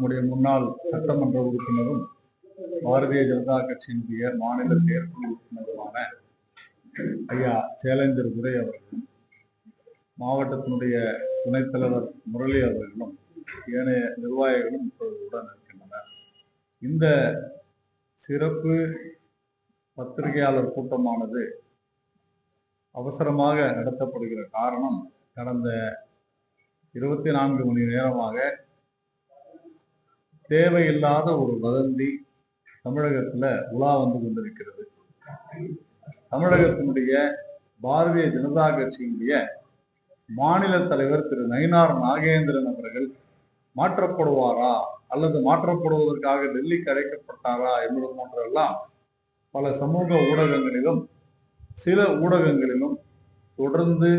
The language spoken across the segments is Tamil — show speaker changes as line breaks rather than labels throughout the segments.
நம்முடைய முன்னாள் சட்டமன்ற உறுப்பினரும் பாரதிய ஜனதா கட்சியினுடைய மாநில செயற்குழு உறுப்பினருமான ஐயா சேலஞ்சர் துரை அவர்களும் மாவட்டத்தினுடைய துணைத் தலைவர் முரளி அவர்களும் ஏனைய நிர்வாகிகளும் இப்பொழுது உடன் இருக்கின்றனர். இந்த சிறப்பு பத்திரிகையாளர் கூட்டமானது அவசரமாக நடத்தப்படுகிற காரணம் கடந்த இருபத்தி நான்கு மணி நேரமாக தேவையில்லாத ஒரு வதந்தி தமிழகத்துல உலா வந்து கொண்டிருக்கிறது. தமிழகத்தினுடைய பாரதிய ஜனதா கட்சியினுடைய மாநில தலைவர் திரு நயினார் நாகேந்திரன் அவர்கள் மாற்றப்படுவாரா அல்லது மாற்றப்படுவதற்காக டெல்லிக்கு அழைக்கப்பட்டாரா என்பது போன்றெல்லாம் பல சமூக ஊடகங்களிலும் சில ஊடகங்களிலும் தொடர்ந்து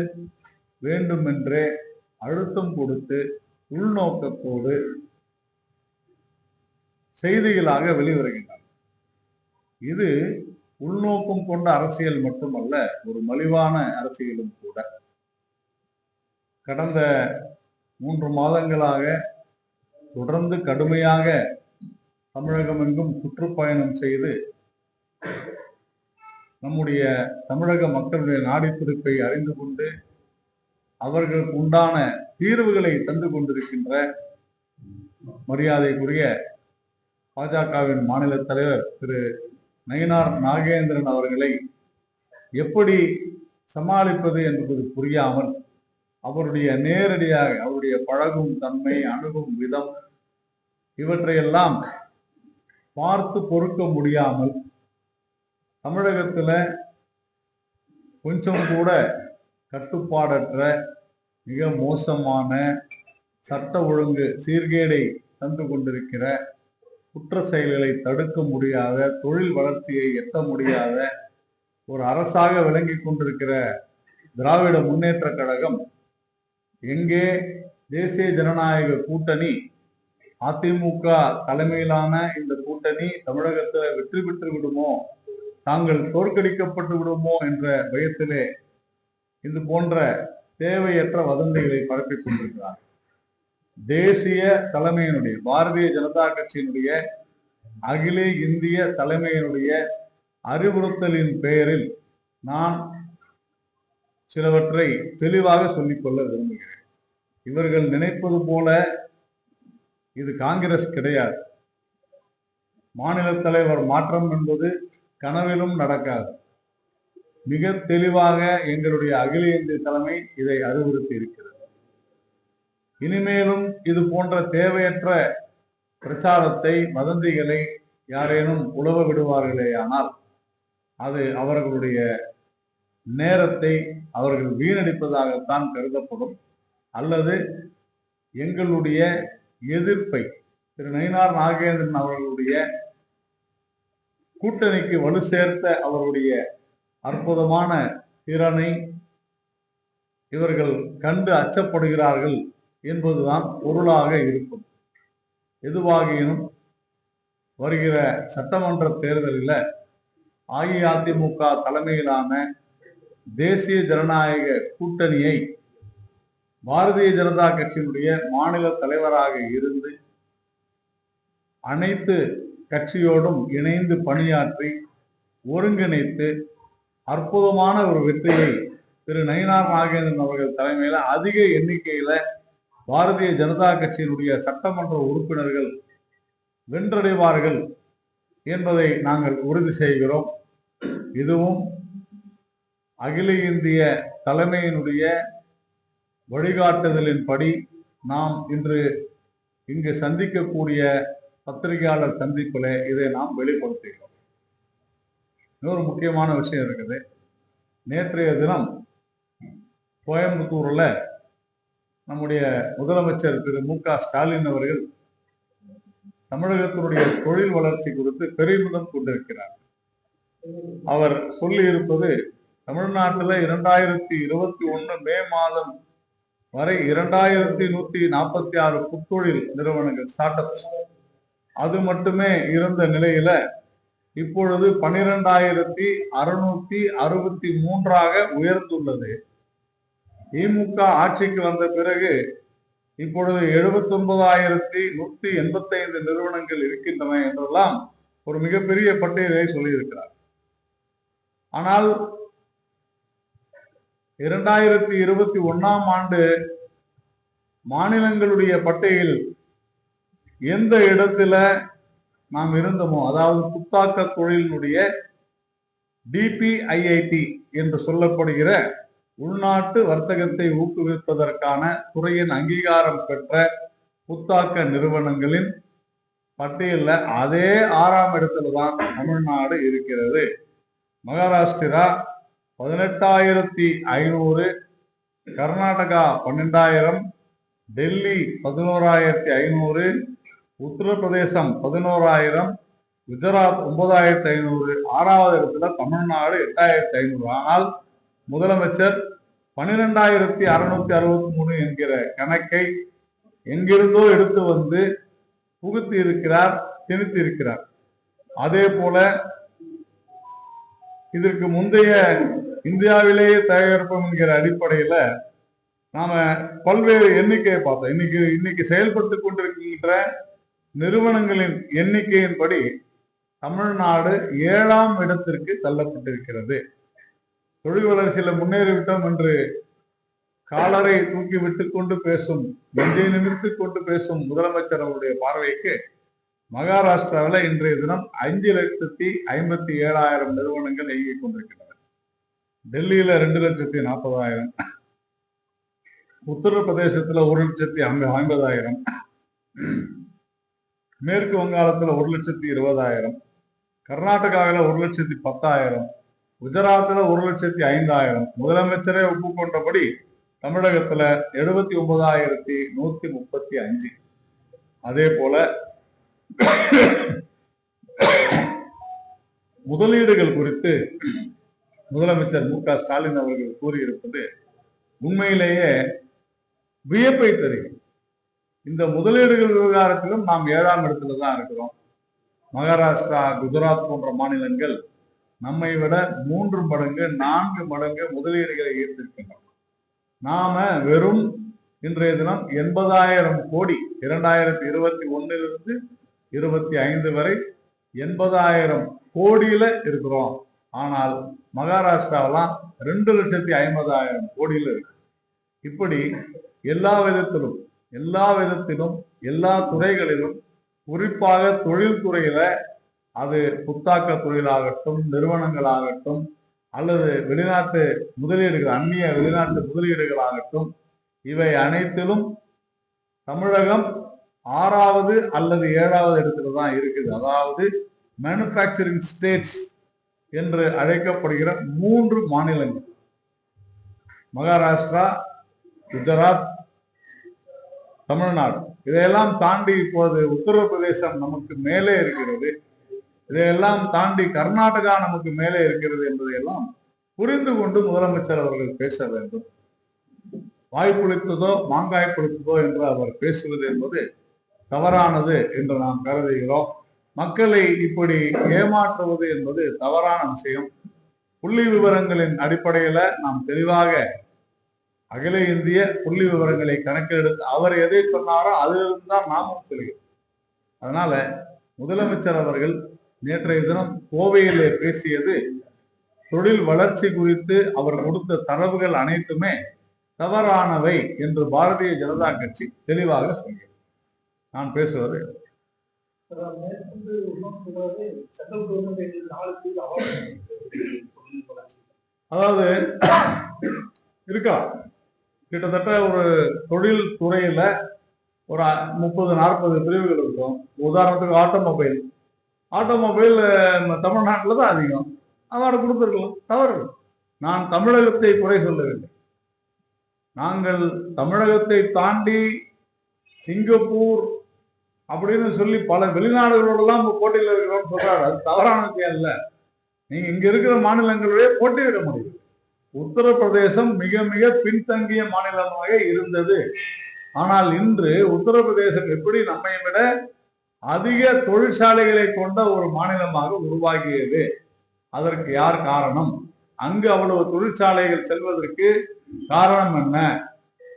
வேண்டுமென்றே அழுத்தம் கொடுத்து உள்நோக்கத்தோடு செய்திகளாக வெளிவருகின்றன. இது உள்நோக்கம் கொண்ட அரசியல் மட்டுமல்ல ஒரு மலிவான அரசியலும் கூட. கடந்த மூன்று மாதங்களாக தொடர்ந்து கடுமையாக தமிழகம் எங்கும் சுற்றுப்பயணம் செய்து நம்முடைய தமிழக மக்களுடைய நாடித்துடிப்பை அறிந்து கொண்டு அவர்களுக்கு உண்டான தீர்வுகளை தந்து கொண்டிருக்கின்ற மரியாதைக்குரிய பாஜகவின் மாநில தலைவர் திரு நயினார் நாகேந்திரன் அவர்களை எப்படி சமாளிப்பது என்பது புரியாமல் அவருடைய நேரடியாக அவருடைய பழகும் தன்மை அணுகும் விதம் இவற்றையெல்லாம் பார்த்து பொறுக்க முடியாமல் தமிழகத்தில் கொஞ்சம் கூட கட்டுப்பாடற்ற மிக மோசமான சட்ட ஒழுங்கு சீர்கேடை தந்து கொண்டிருக்கிற குற்ற செயல்களை தடுக்க முடியாத தொழில் வளர்ச்சியை எட்ட முடியாத ஒரு அரசாக விளங்கி கொண்டிருக்கிற திராவிட முன்னேற்ற கழகம் எங்கே தேசிய ஜனநாயக கூட்டணி அதிமுக தலைமையிலான இந்த கூட்டணி தமிழகத்தில் வெற்றி பெற்று விடுமோ தாங்கள் தோற்கடிக்கப்பட்டு விடுமோ என்ற பயத்திலே இது போன்ற தேவையற்ற வதந்திகளை பரப்பிக் கொண்டிருக்கிறார்கள். தேசிய தலைமையினுடைய பாரதிய ஜனதா கட்சியினுடைய அகில இந்திய தலைமையினுடைய அறிவுறுத்தலின் பெயரில் நான் சிலவற்றை தெளிவாக சொல்லிக்கொள்ள விரும்புகிறேன். இவர்கள் நினைப்பது போல இது காங்கிரஸ் கிடையாது. மாநில தலைவர் மாற்றம் என்பது கனவிலும் நடக்காது. மிக தெளிவாக எங்களுடைய அகில இந்திய தலைமை இதை அறிவுறுத்தி இருக்கிறது. இனிமேலும் இது போன்ற தேவையற்ற பிரச்சாரத்தை வதந்திகளை யாரேனும் உழவ விடுவார்களேயானால் அது அவர்களுடைய நேரத்தை அவர்கள் வீணடிப்பதாகத்தான் கருதப்படும். அல்லது எங்களுடைய எதிர்ப்பை திரு நயினார் நாகேந்திரன் அவர்களுடைய கூட்டணிக்கு வலு சேர்த்த அவருடைய அற்புதமான திறனை இவர்கள் கண்டு அச்சப்படுகிறார்கள். என்பதுதான் பொருளாக இருக்கும். எதுவாகினும் வருகிற சட்டமன்ற தேர்தலில் அஇஅதிமுக தலைமையிலான தேசிய ஜனநாயக கூட்டணியை பாரதிய ஜனதா கட்சியினுடைய மாநில தலைவராக இருந்து அனைத்து கட்சியோடும் இணைந்து பணியாற்றி ஒருங்கிணைத்து அற்புதமான ஒரு வெற்றியை திரு நயினார் நாகேந்திரன் அவர்கள் தலைமையில் அதிக எண்ணிக்கையில பாரதிய ஜனதா கட்சியினுடைய சட்டமன்ற உறுப்பினர்கள் வென்றடைவார்கள் என்பதை நாங்கள் உறுதி செய்கிறோம். இதுவும் அகில இந்திய தலைமையினுடைய வழிகாட்டுதலின்படி நாம் இன்று இங்கு சந்திக்கக்கூடிய பத்திரிகையாளர் சந்திப்பில் இதை நாம் வெளிப்படுத்துகிறோம். இன்னொரு முக்கியமான விஷயம் இருக்குது. நேற்றைய தினம் கோயம்புத்தூரில் நம்முடைய முதலமைச்சர் திரு மு க ஸ்டாலின் அவர்கள் தமிழகத்தினுடைய தொழில் வளர்ச்சி குறித்து பெருமிதம் கொண்டிருக்கிறார். அவர் சொல்லி இருப்பது தமிழ்நாட்டில் இரண்டாயிரத்தி இருபத்தி ஒண்ணு மே மாதம் வரை இரண்டாயிரத்தி நூத்தி நாற்பத்தி ஆறு புத்தொழில் நிறுவனங்கள் ஸ்டார்ட் அப்ஸ் அது மட்டுமே இருந்த நிலையில இப்பொழுது பனிரெண்டாயிரத்தி அறுநூத்தி அறுபத்தி மூன்றாக உயர்ந்துள்ளது. திமுக ஆட்சிக்கு வந்த பிறகு இப்பொழுது எழுபத்தி ஒன்பதாயிரத்தி நூத்தி எண்பத்தி ஐந்து நிறுவனங்கள் இருக்கின்றன என்றெல்லாம் ஒரு மிகப்பெரிய பட்டியலை சொல்லியிருக்கிறார். ஆனால் இரண்டாயிரத்தி இருபத்தி ஒன்னாம் ஆண்டு மாநிலங்களுடைய பட்டியல் எந்த இடத்துல நாம் இருந்தோமோ அதாவது புத்தாக்க தொழிலினுடைய டிபிஐஐடி என்று சொல்லப்படுகிற உள்நாட்டு வர்த்தகத்தை ஊக்குவிப்பதற்கான துறையின் அங்கீகாரம் பெற்ற புத்தாக்க நிறுவனங்களின் பட்டியலில் அதே ஆறாம் இடத்துல தான் தமிழ்நாடு இருக்கிறது. மகாராஷ்டிரா பதினெட்டாயிரத்தி ஐநூறு கர்நாடகா பன்னெண்டாயிரம் டெல்லி பதினோராயிரத்தி ஐநூறு உத்தரப்பிரதேசம் பதினோராயிரம் குஜராத் ஒன்பதாயிரத்தி ஐநூறு ஆறாவது இடத்துல தமிழ்நாடு எட்டாயிரத்தி ஐநூறு. ஆனால் முதலமைச்சர் பன்னிரெண்டாயிரத்தி அறுநூத்தி அறுபத்தி மூணு என்கிற கணக்கை எங்கிருந்தோ எடுத்து வந்து புகுத்தி இருக்கிறார் திணித்து இருக்கிறார். அதே போல இதற்கு முந்தைய இந்தியாவிலேயே தயாரிப்போம் என்கிற அடிப்படையில நாம பல்வேறு எண்ணிக்கையை பார்த்தோம். இன்னைக்கு இன்னைக்கு செயல்பட்டு கொண்டிருக்கின்ற நிறுவனங்களின் எண்ணிக்கையின்படி தமிழ்நாடு ஏழாம் இடத்திற்கு தள்ளப்பட்டிருக்கிறது. தொழில் வளர்ச்சியில முன்னேறிவிட்டோம் என்று காலரை தூக்கி விட்டு கொண்டு பேசும் நெஞ்சை நிமிர்த்து கொண்டு பேசும் முதலமைச்சர் அவருடைய பார்வைக்கு மகாராஷ்டிராவில் இன்றைய தினம் அஞ்சு லட்சத்தி ஐம்பத்தி ஏழாயிரம் நிறுவனங்கள் இயங்கிக் கொண்டிருக்கின்றன. டெல்லியில ரெண்டு லட்சத்தி நாற்பதாயிரம். உத்தரப்பிரதேசத்துல ஒரு லட்சத்தி ஐம்பதாயிரம். மேற்கு வங்காளத்துல ஒரு லட்சத்தி இருபதாயிரம். கர்நாடகாவில் ஒரு லட்சத்தி பத்தாயிரம். குஜராத்தில் ஒரு லட்சத்தி ஐந்தாயிரம். முதலமைச்சரே ஒப்புக்கொண்டபடி தமிழகத்துல எழுபத்தி ஒன்பதாயிரத்தி நூத்தி முப்பத்தி அஞ்சு. அதே போல முதலீடுகள் குறித்து முதலமைச்சர் மு க ஸ்டாலின் அவர்கள் கூறியிருப்பது உண்மையிலேயே வியப்பை தருகிறது. இந்த முதலீடுகள் விவகாரத்திலும் நாம் ஏழாம் இடத்துல தான் இருக்கிறோம். மகாராஷ்டிரா குஜராத் போன்ற மாநிலங்கள் நம்மை விட மூன்று மடங்கு நான்கு மடங்கு முதலீடுகளை ஈர்த்திருக்கின்றன நாம வெறும் இன்றைய தினம் எண்பதாயிரம் கோடி இரண்டாயிரத்தி இருபத்தி ஒன்னிலிருந்து இருபத்தி ஐந்து வரை எண்பதாயிரம் கோடியில இருக்கிறோம். ஆனால் மகாராஷ்டிராவெல்லாம் ரெண்டு லட்சத்தி ஐம்பதாயிரம் கோடியில இருக்கு. இப்படி எல்லா விதத்திலும் எல்லா விதத்திலும் எல்லா துறைகளிலும் குறிப்பாக தொழில்துறையில அது புத்தாக்க தொழிலாகட்டும் நிறுவனங்களாகட்டும் அல்லது வெளிநாட்டு முதலீடுகள் அந்நிய வெளிநாட்டு முதலீடுகளாகட்டும் இவை அனைத்திலும் தமிழகம் ஆறாவது அல்லது ஏழாவது இடத்துல தான் இருக்குது. அதாவது மேனுஃபேக்சரிங் ஸ்டேட்ஸ் என்று அழைக்கப்படுகிற மூன்று மாநிலங்கள். மகாராஷ்டிரா குஜராத் தமிழ்நாடு. இதையெல்லாம் தாண்டி இப்போது உத்தரப்பிரதேசம் நமக்கு மேலே இருக்கிறது. இதையெல்லாம் தாண்டி கர்நாடகா நமக்கு மேலே இருக்கிறது என்பதையெல்லாம் புரிந்து கொண்டு முதலமைச்சர் அவர்கள் பேச வேண்டும். வாய் புளித்ததோ மாங்காய் புளித்ததோ என்று அவர் பேசுவது என்பது தவறானது என்று நாம் கருதுகிறோம். மக்களை இப்படி ஏமாற்றுவது என்பது தவறான விஷயம். புள்ளி விவரங்களின் அடிப்படையில நாம் தெளிவாக அகில இந்திய புள்ளி விவரங்களை கணக்கெடுத்து அவர் எதை சொன்னாரோ அதிலிருந்து தான் நாமும் சொல்கிறோம். அதனால முதலமைச்சர் அவர்கள் நேற்றைய தினம் கோவையிலே பேசியது தொழில் வளர்ச்சி குறித்து அவர் கொடுத்த தரவுகள் அனைத்துமே தவறானவை என்று பாரதிய ஜனதா கட்சி தெளிவாக சொல்கிறது. நான் பேசுவது அதாவது இருக்கலாம் கிட்டத்தட்ட ஒரு தொழில் துறையில ஒரு முப்பது நாற்பது பிரிவுகள் இருக்கும். உதாரணத்துக்கு ஆட்டோமொபைல். ஆட்டோமொபைல் தமிழ்நாட்டில் தான் அதிகம். அவார்டு கொடுத்துருக்கலாம். தவறு. நான் தமிழகத்தை குறை சொல்லவில்லை. நாங்கள் தமிழகத்தை தாண்டி சிங்கப்பூர் அப்படின்னு சொல்லி பல வெளிநாடுகளோடலாம் போட்டியில் இருக்கிறோம்னு சொல்றாரு. அது தவறான விஷயம் இல்லை. நீங்க இங்க இருக்கிற மாநிலங்களோட போட்டியிட முடியும். உத்தரப்பிரதேசம் மிக மிக பின்தங்கிய மாநிலமாக இருந்தது. ஆனால் இன்று உத்தரப்பிரதேசம் எப்படி நம்மை விட அதிக தொழிற்சாலைகளை கொண்ட ஒரு மாநிலமாக உருவாகியது. அதற்கு யார் காரணம்? அங்கு அவ்வளவு தொழிற்சாலைகள் செல்வதற்கு காரணம் என்ன?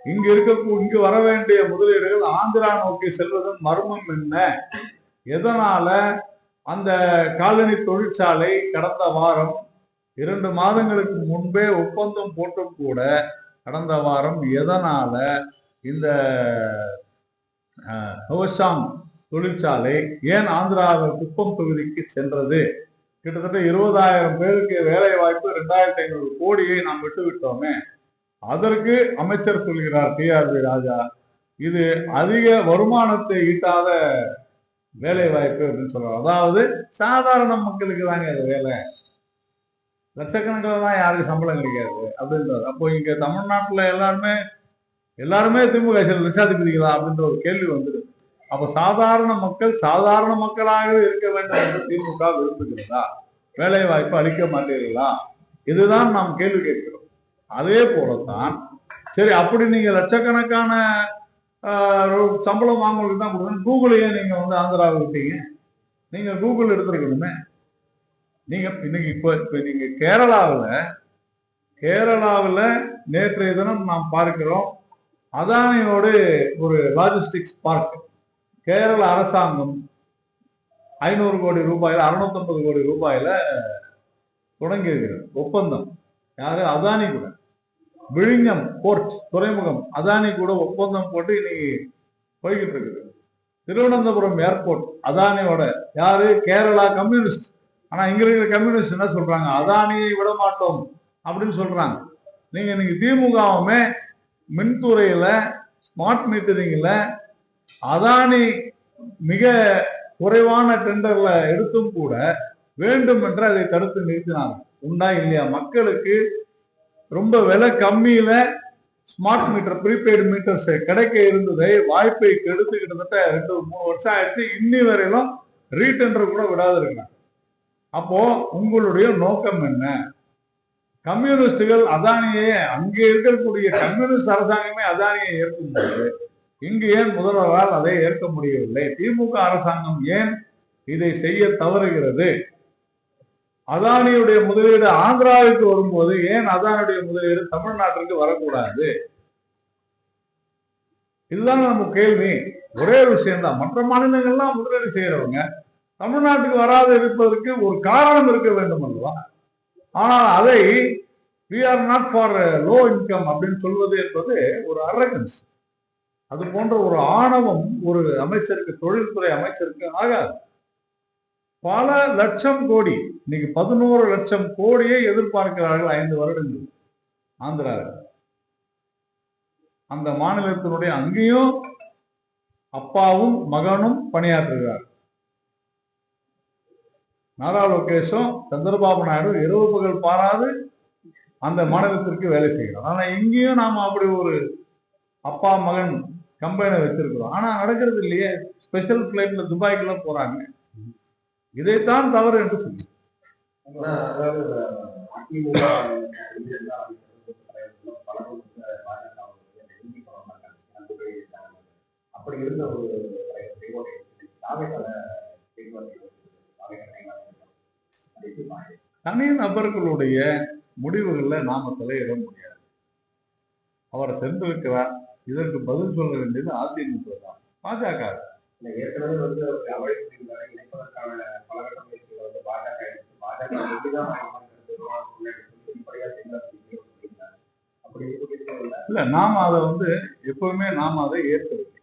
இங்கு இருக்க இங்கு வர வேண்டிய முதலீடுகள் ஆந்திரா நோக்கி செல்வதன் மர்மம் என்ன? எதனால அந்த காலனி தொழிற்சாலை கடந்த வாரம் இரண்டு மாதங்களுக்கு முன்பே ஒப்பந்தம் போட்டும் கூட கடந்த வாரம் எதனால இந்த ஹவசாங் தொழிற்சாலை ஏன் ஆந்திராவில் குப்பம் தொகுதிக்கு சென்றது? கிட்டத்தட்ட இருபதாயிரம் பேருக்கு வேலை வாய்ப்பு ரெண்டாயிரத்தி ஐநூறு கோடியை நாம் விட்டு விட்டோமே அதற்கு அமைச்சர் சொல்கிறார் டி ஆர் பி ராஜா இது அதிக வருமானத்தை ஈட்டாத வேலை வாய்ப்பு அப்படின்னு சொல்றாரு. அதாவது சாதாரண மக்களுக்கு தாங்க இது வேலை. லட்சக்கணக்கில் தான் யாருக்கு சம்பளம் கிடைக்காது அப்படின்றது அப்போ இங்க தமிழ்நாட்டில் எல்லாருமே எல்லாருமே திமுக லட்சாதிபதிகளா அப்படின்ற ஒரு கேள்வி வந்துடுது அப்ப சாதாரண மக்கள் சாதாரண மக்களாகவே இருக்க வேண்டும் என்று திமுக விரும்புகிறதா? வேலை வாய்ப்பு அளிக்க மாட்டீர்களா? இதுதான் நாம் கேள்வி கேட்கிறோம். அதே போலத்தான் சரி அப்படி நீங்க லட்சக்கணக்கான சம்பளம் வாங்குறதுக்கு தான் கொடுக்கணும். கூகுளையே நீங்க வந்து ஆந்திராவை விட்டீங்க. நீங்க கூகுள் எடுத்துருக்கணுமே. நீங்க இன்னைக்கு இப்போ இப்போ நீங்க கேரளாவில் கேரளாவில் நேற்றைய தினம் நாம் பார்க்கிறோம் அதானியோடு ஒரு லாஜிஸ்டிக்ஸ் பார்க் கேரள அரசாங்கம் ஐநூறு கோடி ரூபாயில் அறுநூத்தம்பது கோடி ரூபாயில தொடங்கி இருக்கிறது ஒப்பந்தம். யாரு? அதானி கூட. விழிஞம் போர்ட் துறைமுகம். அதானி கூட ஒப்பந்தம் போட்டு இன்னைக்கு போய்கிட்டு இருக்குது திருவனந்தபுரம் ஏர்போர்ட் அதானியோட. யாரு? கேரளா கம்யூனிஸ்ட். ஆனா இங்க இருக்கிற கம்யூனிஸ்ட் என்ன சொல்றாங்க? அதானியை விட மாட்டோம் அப்படின்னு சொல்றாங்க. நீங்க இன்னைக்கு திமுகவுமே மின்துறையில ஸ்மார்ட் மீட்டரிங்ல அதானி மிக குறைவான டெண்டர்ல எடுத்தும் கூட வேண்டும் என்று அதை தடுத்து நிறுத்தினாங்க உண்டா இல்லையா? மக்களுக்கு ரொம்ப விலை கம்மியில ஸ்மார்ட் மீட்டர் ப்ரீபெய்டு மீட்டர்ஸ் கிடைக்க இருந்ததை வாய்ப்பை கெடுத்து கிட்டத்தட்ட ரெண்டு மூணு வருஷம் ஆயிடுச்சு. இன்னி வரையிலும் ரீடெண்டர் கூட விடாது இருக்கிறாங்க அப்போ உங்களுடைய நோக்கம் என்ன? கம்யூனிஸ்டுகள் அதானியே அங்கே இருக்கக்கூடிய கம்யூனிஸ்ட் அரசாங்கமே அதானியை ஏற்கும்போது இங்கு ஏன் முதல்வரால் அதை ஏற்க முடியவில்லை? திமுக அரசாங்கம் ஏன் இதை செய்ய தவறுகிறது? அதானியுடைய முதலீடு ஆந்திராவுக்கு வரும்போது ஏன் அதானியுடைய முதலீடு தமிழ்நாட்டிற்கு வரக்கூடாது? இதுதான் நம்ம கேள்வி. ஒரே விஷயம்தான். மற்ற மாநிலங்கள்லாம் முதலீடு செய்யறவங்க தமிழ்நாட்டுக்கு வராது இருப்பதற்கு ஒரு காரணம் இருக்க வேண்டும் அல்லவா? ஆனால் அதை we are not for low income அப்படின்னு சொல்வது என்பது ஒரு அரகன்ஸ் அது போன்ற ஒரு ஆணவம் ஒரு அமைச்சருக்கு தொழில்துறை அமைச்சருக்கு ஆகாது. பல லட்சம் கோடி இன்னைக்கு பதினோரு லட்சம் கோடியை எதிர்பார்க்கிறார்கள் ஐந்து வருடங்கள் ஆந்திராவில் அந்த மாநிலத்தினுடைய அங்கேயும் அப்பாவும் மகனும் பணியாற்றுகிறார். நாரா லோகேஷும் சந்திரபாபு நாயுடு இரவு பகல் பாராது அந்த மாநிலத்திற்கு வேலை செய்கிறார். ஆனா இங்கேயும் நாம அப்படி ஒரு அப்பா மகன் கம்பெனி வச்சிருக்கிறோம். ஆனா நடக்கிறது இல்லையே. ஸ்பெஷல் பிளைட்ல துபாய்க்குலாம் போறாங்க. இதைத்தான் தவறு என்று சொல்லி.
அப்படி இருந்த ஒரு
தனி நபர்களுடைய முடிவுகள்ல நாம தலையிட முடியாது. அவர் சென்றிருக்கிறார். இதற்கு பதில் சொல்ல வேண்டியது அதிமுக தான். பாஜக.
ஏற்கனவே வந்து இணைப்பதற்கான பலகட்ட முயற்சிகளை வந்து பாஜக எடுத்து பாஜக
இல்ல. நாம அதை வந்து எப்பவுமே நாம அதை ஏற்கவில்லை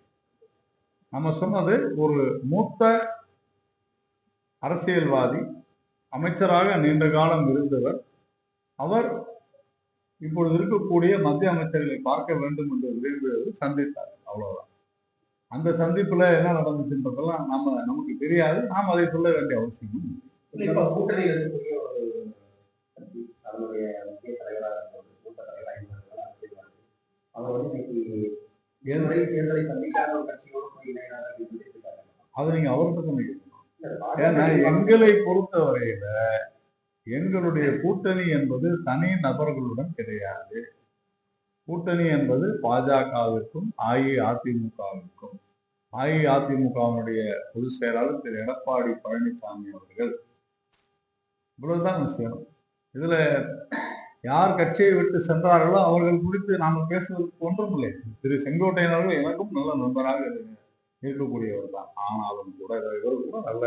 நம்ம சொன்னது ஒரு மூத்த அரசியல்வாதி அமைச்சராக நீண்ட காலம் இருந்தவர். அவர் இப்பொழுது இருக்கக்கூடிய மத்திய அமைச்சர்களை பார்க்க வேண்டும் என்று விரும்புவது சந்தித்தார். அவ்வளவுதான். அந்த சந்திப்புல என்ன நடந்துச்சுன்றதெல்லாம் நம்ம நமக்கு தெரியாது. நாம் அதை சொல்ல வேண்டிய அவசியம்
கூட்டணி அதனுடைய முக்கிய தலைவராக மூத்த தலைவராக. அவர் வந்து இன்னைக்கு ஏழரை தேர்தலை சந்திக்காத ஒரு கட்சியோடு போய் இணையறாங்க அப்படின்னு சொல்லியிருக்காங்க.
அதை நீங்க அவர்கிட்ட சொன்னீங்க. ஏன்னா எங்களை பொறுத்தவரையில எங்களுடைய கூட்டணி என்பது தனி நபர்களுடன் கிடையாது. கூட்டணி என்பது பாஜகவிற்கும் அஇஅதிமுகவிற்கும். அஇஅதிமுகவினுடைய பொதுச் செயலாளர் திரு. எடப்பாடி பழனிசாமி அவர்கள். இவ்வளவுதான் விஷயம். இதுல யார் கட்சியை விட்டு சென்றார்களோ அவர்கள் குறித்து நாங்கள் பேசுவதற்கு ஒன்றும் இல்லை. திரு. செங்கோட்டையன் அவர்கள் எனக்கும் நல்ல நண்பராக இருக்கக்கூடியவர் தான் ஆனாலும் கூட இவர் கூட நல்ல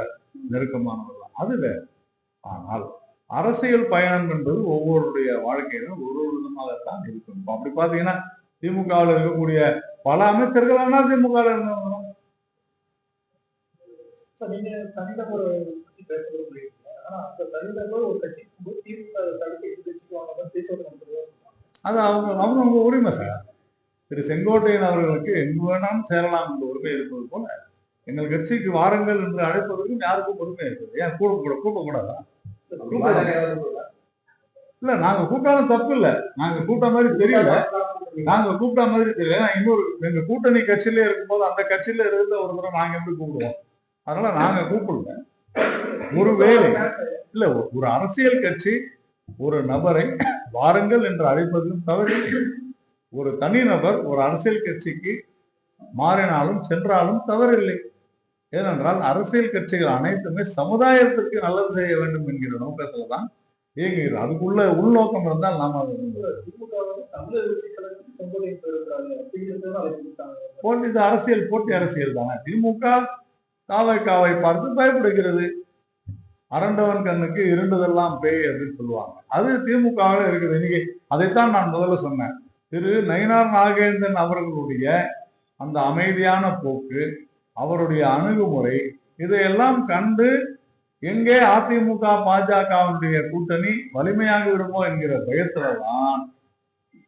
நெருக்கமானவர் தான் அதுல ஆனால் அரசியல் பயணம் என்பது ஒவ்வொருடைய வாழ்க்கையிலும் ஒரு ஒரு விதமாகத்தான் இருக்கும். இப்ப அப்படி பாத்தீங்கன்னா திமுகவில் இருக்கக்கூடிய பல அமைச்சர்கள் ஆனால் திமுகவில் இருந்தவங்க
நீங்க தனிநபர் பத்தி பேச ஆனா அந்த தனிநபர் ஒரு போகும்போது திமுக தடுத்து கட்சிக்கு வாங்க பேச்சுவார்த்தை
அது அவங்க அவங்க அவங்க உரிமை சார். திரு செங்கோட்டையன் அவர்களுக்கு எங்கு வேணாலும் சேரலாம் என்ற உரிமை இருப்பது போல எங்கள் கட்சிக்கு வாருங்கள் என்று அழைப்பதற்கும் யாருக்கும் உரிமை இருக்குது. ஏன் கூட கூட கூட்டக்கூடாதா இல்ல நாங்க கூப்பிட்டாலும் தப்பு இல்ல. நாங்க கூப்பிட்ட மாதிரி தெரியல. நாங்க கூப்பிட்ட மாதிரி தெரியல. இன்னொரு எங்க கூட்டணி கட்சியிலே இருக்கும்போது அந்த கட்சியில இருந்த ஒரு தடவை நாங்க எப்படி கூப்பிடுவோம். அதனால நாங்க கூப்பிடல. ஒருவேளை இல்ல ஒரு- அரசியல் கட்சி ஒரு நபரை வாருங்கள் என்று அழைப்பதிலும் தவறில்லை ஒரு தனிநபர் ஒரு அரசியல் கட்சிக்கு மாறினாலும் சென்றாலும் தவறில்லை. ஏனென்றால் அரசியல் கட்சிகள் அனைத்துமே சமுதாயத்துக்கு நல்லது செய்ய வேண்டும் என்கிற நோக்கத்துல தான் இயங்குகிறது. அதுக்குள்ள உள்நோக்கம் இருந்தால் நாம் அதை
திமுக
போட்டி இது அரசியல் போட்டி அரசியல் தானே. திமுக காவை பார்த்து பயப்படுகிறது. அரண்டவன் கண்ணுக்கு இருண்டதெல்லாம் பேய் அப்படின்னு சொல்லுவாங்க. அது திமுகவில் இருக்குது. இன்னைக்கு அதைத்தான் நான் முதல்ல சொன்னேன். திரு நயினார் நாகேந்திரன் அவர்களுடைய அந்த அமைதியான போக்கு அவருடைய அணுகுமுறை இதையெல்லாம் கண்டு எங்கே அதிமுக பாஜகவினுடைய கூட்டணி வலிமையாகி விடுமோ என்கிற பயத்துலதான்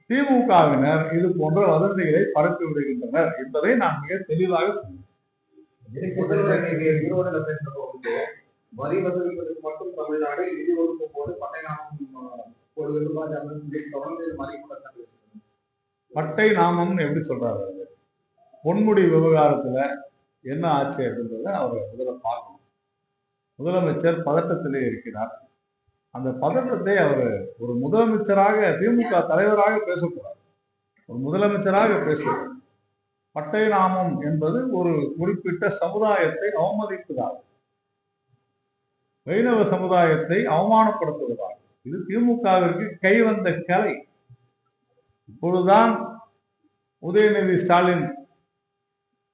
திமுகவினர் இது போன்ற வதந்திகளை பரப்பி விடுகின்றனர் என்பதை நான் மிக தெளிவாக சொன்னேன்
வரி வசூலிப்பதற்கு மட்டும் தமிழ்நாடு நிதி ஒதுக்கும் போது பட்டை நாமம்
எப்படி சொல்றாரு? பொன்முடி விவகாரத்துல என்ன ஆச்சு அப்படின்றத அவர் முதல்ல பார்க்கணும். முதலமைச்சர் பதட்டத்திலே இருக்கிறார். அந்த பதட்டத்தை அவர் ஒரு முதலமைச்சராக திமுக தலைவராக பேசக்கூடாது. ஒரு முதலமைச்சராக பேசுகிறார். பட்டை நாமம் என்பது ஒரு குறிப்பிட்ட சமுதாயத்தை அவமதிப்பதாகும். வைணவ சமுதாயத்தை அவமானப்படுத்துவதாகும். இது திமுகவிற்கு கைவந்த கலை. இப்பொழுதுதான் உதயநிதி ஸ்டாலின்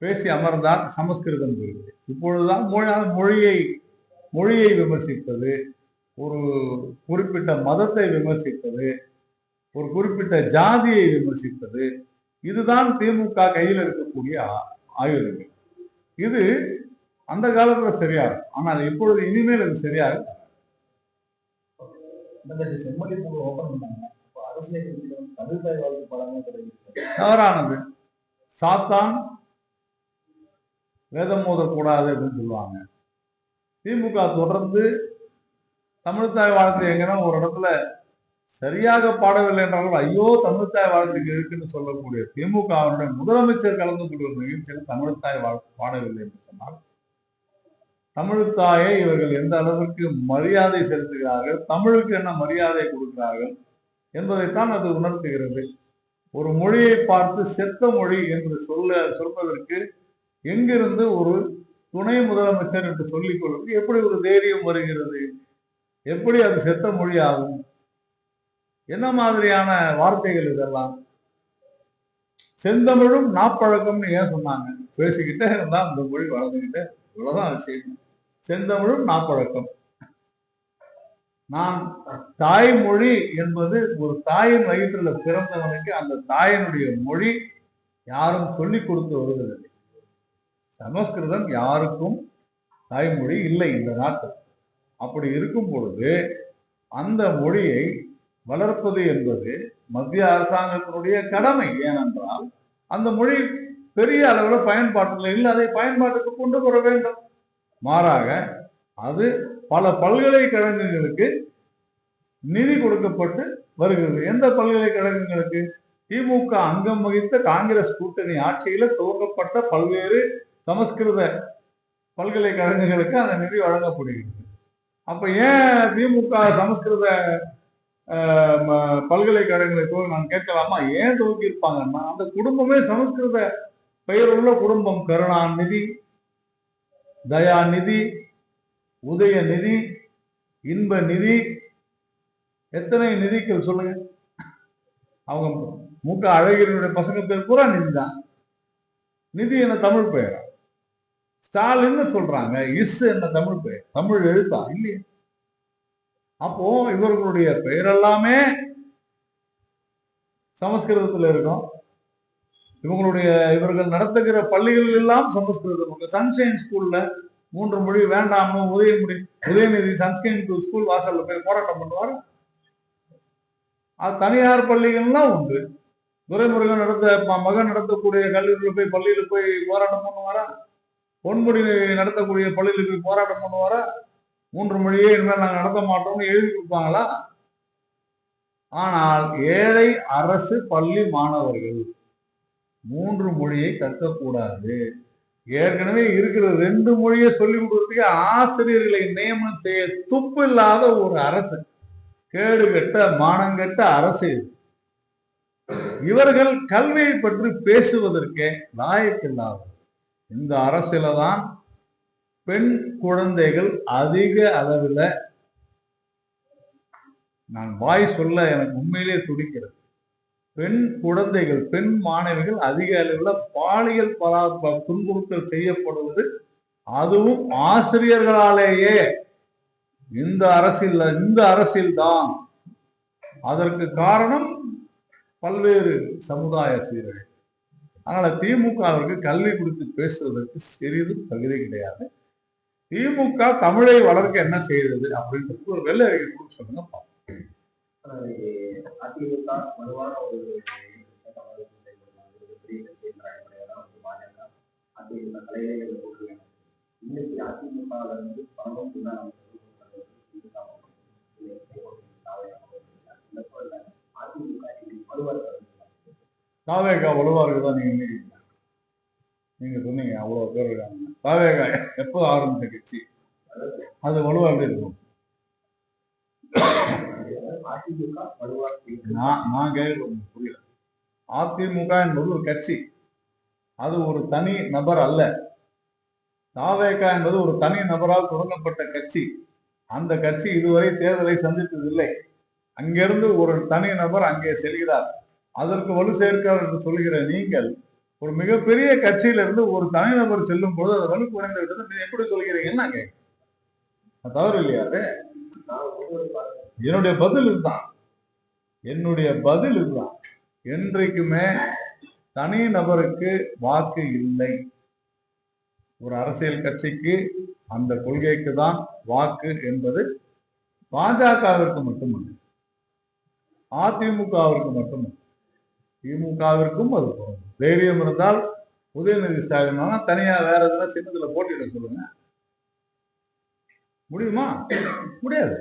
பேசி அமர்ந்தார் சமஸ்கிருதம் குறித்து இப்பொழுதுதான் மொழி- மொழியை மொழியை விமர்சிப்பது ஒரு குறிப்பிட்ட மதத்தை விமர்சிப்பது ஒரு குறிப்பிட்ட ஜாதியை விமர்சிப்பது இதுதான் திமுக கையில் இருக்கக்கூடிய ஆ- ஆயுதங்கள். இது அந்த காலத்துல சரியா இருக்கும். ஆனால் இப்பொழுது இனிமேல் அது
சரியா இருக்கும்
தவறானது. சாத்தான் வேதம் மோதக்கூடாது அப்படின்னு சொல்லுவாங்க. திமுக தொடர்ந்து தமிழ்த்தாய் வாழ்த்து எங்கன்னா ஒரு இடத்துல சரியாக பாடவில்லை என்றாலும் ஐயோ தமிழ்த்தாய் வாழ்த்துக்கு இருக்குன்னு சொல்லக்கூடிய திமுகவினுடைய முதலமைச்சர் கலந்து கொள்கிற நிகழ்ச்சியில் தமிழ்த்தாய் வாழ்த்து பாடவில்லை என்று சொன்னால் தமிழ்த்தாயை இவர்கள் எந்த அளவிற்கு மரியாதை செலுத்துகிறார்கள் தமிழுக்கு என்ன மரியாதை கொடுக்கிறார்கள் என்பதைத்தான் அது உணர்த்துகிறது. ஒரு மொழியை பார்த்து செத்த மொழி என்று சொல்ல சொல்வதற்கு எங்கிருந்து ஒரு துணை முதலமைச்சர் என்று சொல்லிக் கொள்வது எப்படி ஒரு தைரியம் வருகிறது? எப்படி அது செத்த மொழி ஆகும்? என்ன மாதிரியான வார்த்தைகள் இதெல்லாம்? செந்தமிழும் நாப்பழக்கம்னு ஏன் சொன்னாங்க? பேசிக்கிட்டே இருந்தா அந்த மொழி வளர்ந்துக்கிட்டே இவ்வளவுதான் விஷயம். செந்தமிழும் நாப்பழக்கம். நான் தாய்மொழி என்பது ஒரு தாயின் வயிற்றுல பிறந்தவனுக்கு அந்த தாயினுடைய மொழி யாரும் சொல்லிக் கொடுத்து வருவதில்லை. சமஸ்கிருதம் யாருக்கும் தாய்மொழி இல்லை இந்த நாட்டில். அப்படி இருக்கும் பொழுது அந்த மொழியை வளர்ப்பது என்பது மத்திய அரசாங்கத்தினுடைய கடமை. ஏனென்றால் அந்த மொழி பெரிய அளவில் பயன்பாட்டில் இல்லை. அதை பயன்பாட்டுக்கு கொண்டு வர வேண்டும். மாறாக அது பல பல்கலைக்கழகங்களுக்கு நிதி கொடுக்கப்பட்டு வருகிறது. எந்த பல்கலைக்கழகங்களுக்கு? திமுக அங்கம் வகித்த காங்கிரஸ் கூட்டணி ஆட்சியில துவங்கப்பட்ட பல்வேறு சமஸ்கிருத பல்கலைக்கழகங்களுக்கு அந்த நிதி வழங்கப்படுகிறது. அப்ப ஏன் திமுக சமஸ்கிருத அஹ், ம- பல்கலைக்கழகங்களை நான் கேட்கலாமா? ஏன் துவக்கியிருப்பாங்கன்னா அந்த குடும்பமே சமஸ்கிருத பெயருள்ள குடும்பம். கருணாநிதி தயாநிதி உதயநிதி இன்ப நிதி. எத்தனை நிதிகள் சொல்லுங்க? அவங்க மூக்க அழகிரியுடைய பசங்க பேர் பூரா நிதி தான் நிதி என்ன தமிழ் பெயரா? ஸ்டாலின்னு சொல்றாங்க இஸ் என்ன தமிழ் பெயர் தமிழ் எழுத்தா? இல்லையே. அப்போ இவர்களுடைய பெயர் எல்லாமே சமஸ்கிருதத்துல இருக்கும். இவங்களுடைய இவர்கள் நடத்துகிற பள்ளிகள் எல்லாம் சமஸ்கிருதம் சன்ஷைன் ஸ்கூல்ல மூன்று மொழி வேண்டாம்னு உதயமுடி உதயநிதி சன்ஸ்கிரீன் ஸ்கூல் வாசல்ல போய் போராட்டம் பண்ணுவார். அது தனியார் பள்ளிகள்லாம் உண்டு. துரைமுருகன் நடத்த மகன் நடத்தக்கூடிய கல்லூரியில் போய் பள்ளியில போய் போராட்டம் பண்ணுவாரா? பொன்முடி நடத்தக்கூடிய பள்ளிகளுக்கு போய் போராட்டம் வர மூன்று மொழியே இனிமேல் நாங்கள் நடத்த மாட்டோம்னு எழுதி கொடுப்பாங்களா? ஆனால் ஏழை அரசு பள்ளி மாணவர்கள் மூன்று மொழியை கற்கக்கூடாது. ஏற்கனவே இருக்கிற ரெண்டு மொழியை சொல்லி கொடுக்கறதுக்கு ஆசிரியர்களை நியமனம் செய்ய துப்பு இல்லாத ஒரு அரசு கேடு கெட்ட மானங்கெட்ட அரசு இவர்கள் கல்வியை பற்றி பேசுவதற்கே லாயக்கில்லாத இந்த அரசில தான் பெண் குழந்தைகள் அதிக அளவில் நான் வாய் சொல்ல எனக்கு உண்மையிலே துடிக்கிறது. பெண் குழந்தைகள் பெண் மாணவிகள் அதிக அளவில் பாலியல் பரா துன்புறுத்தல் செய்யப்படுவது அதுவும் ஆசிரியர்களாலேயே. இந்த அரசியல் இந்த அரசியல் தான் அதற்கு காரணம் பல்வேறு சமுதாய சீரழிவு அதனால திமுகவிற்கு கல்வி குறித்து பேசுவதற்கு சிறிதும் தகுதி கிடையாது திமுக தமிழை வளர்க்க என்ன செய்கிறது அப்படின்றது ஒரு வெள்ளை அறிக்கை கொடுக்க சொல்லுங்க பார்ப்போம்.
அதிமுக வலுவான ஒரு அதிமுக இன்னைக்கு அதிமுக இருந்து அதிமுக வலுவாக
தாவேகா வலுவா இருக்குதான் நீங்க நினைக்கிறீங்க நீங்க சொன்னீங்க அவ்வளவு பேர் இருக்காங்க. தாவேகா எப்போ ஆரம்பித்த கட்சி? அது வலுவா எப்படி இருக்கும்? நான் நான் உங்களுக்கு புரியல. அதிமுக என்பது ஒரு கட்சி. அது ஒரு தனி நபர் அல்ல. தாவேகா என்பது ஒரு தனி நபரால் தொடங்கப்பட்ட கட்சி. அந்த கட்சி இதுவரை தேர்தலை சந்தித்ததில்லை. அங்கிருந்து ஒரு தனி நபர் அங்கே செல்கிறார். அதற்கு வலு சேர்க்கார் என்று சொல்கிற நீங்கள் ஒரு மிகப்பெரிய கட்சியிலிருந்து ஒரு தனிநபர் செல்லும் போது அது வலு குறைந்து விட்டது நீங்க எப்படி சொல்கிறீங்கன்னு நான் கேட்கிறேன். தவறு இல்லையா என்னுடைய பதில் இதுதான். என்னுடைய பதில் இதுதான். என்றைக்குமே தனி நபருக்கு வாக்கு இல்லை. ஒரு அரசியல் கட்சிக்கு அந்த கொள்கைக்கு தான் வாக்கு என்பது பாஜகவிற்கு மட்டுமல்ல அதிமுகவிற்கு மட்டுமல்ல. திமுகவிற்கும் அது தைரியம் இருந்தால் உதயநிதி ஸ்டாலின் தனியா வேற எதுனா சின்னத்துல போட்டியிட சொல்லுங்க. முடியுமா? முடியாது.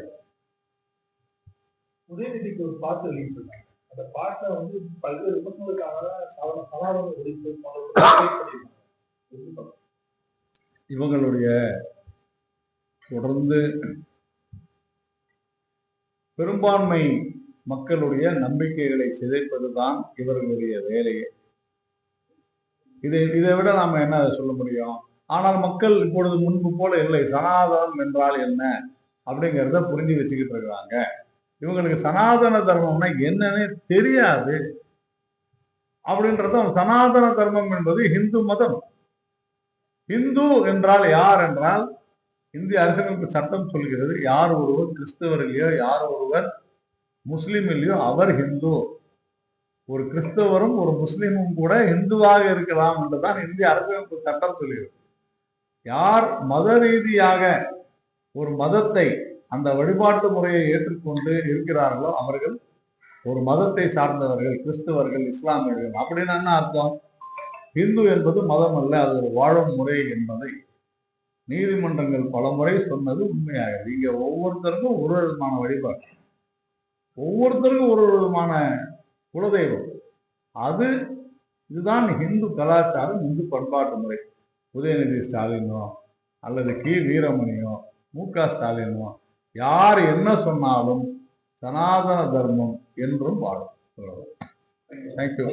உதயநிதிக்கு ஒரு பாட்டு வெளியிட்டிருக்காங்க அந்த பாட்டை வந்து பல்வேறு விமர்சனங்களுக்காக சவ- சனாதன
இவங்களுடைய தொடர்ந்து பெரும்பான்மை மக்களுடைய நம்பிக்கைகளை சிதைப்பதுதான் இவர்களுடைய வேலையே. இதை இதை விட நாம என்ன சொல்ல முடியும்? ஆனால் மக்கள் இப்பொழுது முன்பு போல இல்லை. சனாதனம் என்றால் என்ன? அப்படிங்கிறத புரிஞ்சு வச்சுக்கிட்டு இருக்கிறாங்க. இவங்களுக்கு சனாதன தர்மம்னா என்னன்னே தெரியாது. அப்படின்றதும் சனாதன தர்மம் என்பது இந்து மதம். இந்து என்றால் யார் என்றால் இந்திய அரசியலமைப்பு சட்டம் சொல்கிறது. யார் ஒருவர் கிறிஸ்தவர்களையோ யார் ஒருவர் முஸ்லீம் இல்லையோ அவர் ஹிந்து. ஒரு கிறிஸ்தவரும் ஒரு முஸ்லீமும் கூட இந்துவாக இருக்கலாம் என்றுதான் இந்திய அரசியலமைப்பு சட்டம் சொல்லியிருக்கு யார் மத ரீதியாக ஒரு மதத்தை அந்த வழிபாட்டு முறையை ஏற்றுக்கொண்டு இருக்கிறார்களோ அவர்கள் ஒரு மதத்தை சார்ந்தவர்கள் கிறிஸ்தவர்கள் இஸ்லாமியர்கள். அப்படின்னு என்ன அர்த்தம்? இந்து என்பது மதம் அல்ல அது ஒரு வாழும் முறை என்பதை. நீதிமன்றங்கள் பலமுறை சொன்னது உண்மையாகிறது. இங்க ஒவ்வொருத்தருக்கும் ஒரு விதமான வழிபாடு. ஒவ்வொருத்தருக்கும் ஒரு விதமான குலதெய்வம். அது இதுதான் ஹிந்து கலாச்சாரம் இந்து பண்பாட்டு முறை. உதயநிதி ஸ்டாலினோ அல்லது கி. வீரமணியோ மு. க. ஸ்டாலினோ யார் என்ன சொன்னாலும் சனாதன தர்மம் என்றும் வாழும். தேங்க்யூ